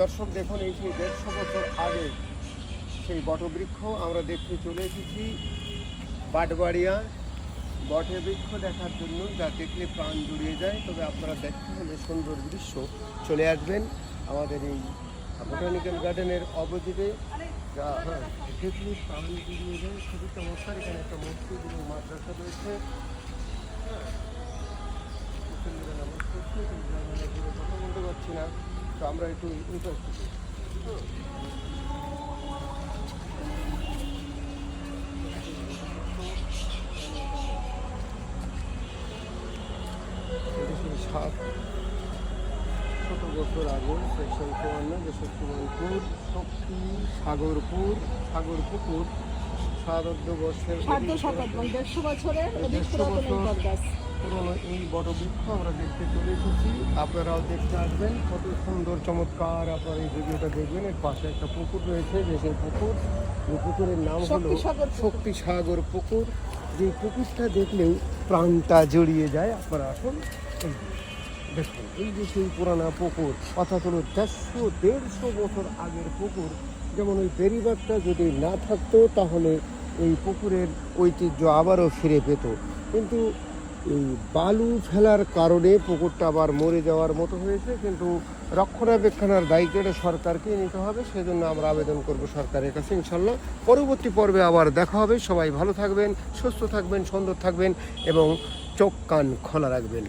দর্শক দেখুন এই সেই দেড়শো বছর আগে সেই বটবৃক্ষ আমরা দেখতে চলে এসেছি বাটবাড়িয়া বটে বৃক্ষ দেখার জন্য যা দেখলে প্রাণ জুড়িয়ে যায়। তবে আপনারা দেখতে হলে সুন্দর দৃশ্য চলে আসবেন আমাদের এই বোটানিক্যাল গার্ডেনের অপোজিটে যা হ্যাঁ দেখলে প্রাণ জুড়িয়ে যায়। খুবই চমৎকার এখানে একটা মসজিদ এবং মাদ্রাসা রয়েছে। হ্যাঁ, কথা বলতে পারছি না। তো আমরা একটু এদেশের সাত শত বছর আগে সেকশন চুয়ান্ন শক্তি সাগরপুর সার্ধ শতাব্দ মানে দেড়শো বছরের দেড়শো বছর। পুরোনো এই বটবৃক্ষ আমরা দেখতে চলে এসেছি। আপনারাও দেখতে আসবেন কত সুন্দর চমৎকার আপনারা এই ভিডিওটা দেখবেন। এর পাশে একটা পুকুর রয়েছে যে সেই পুকুর। এই পুকুরের নাম হলো। শক্তি সাগর পুকুর। যে পুকুরটা দেখলেও প্রাণটা জড়িয়ে যায়। আপনারা আসুন দেখুন এই যে সেই পুরানা পুকুর অর্থাৎ হলো দেড়শো দেড়শো বছর আগের পুকুর। যেমন ওই বেরিবারটা যদি না থাকতো তাহলে এই পুকুরের ঐতিহ্য আবারও ফিরে পেত। কিন্তু এই বালু ফেলার কারণে পুকুরটা আবার মরে যাওয়ার মতো হয়েছে, কিন্তু রক্ষণাবেক্ষণের দায়িত্বটা সরকারকে নিতে হবে, সেজন্য আমরা আবেদন করব সরকারের কাছে, ইনশাল্লাহ। পরবর্তী পর্বে আবার দেখা হবে। সবাই ভালো থাকবেন, সুস্থ থাকবেন, সুন্দর থাকবেন এবং চোখ কান খোলা রাখবেন।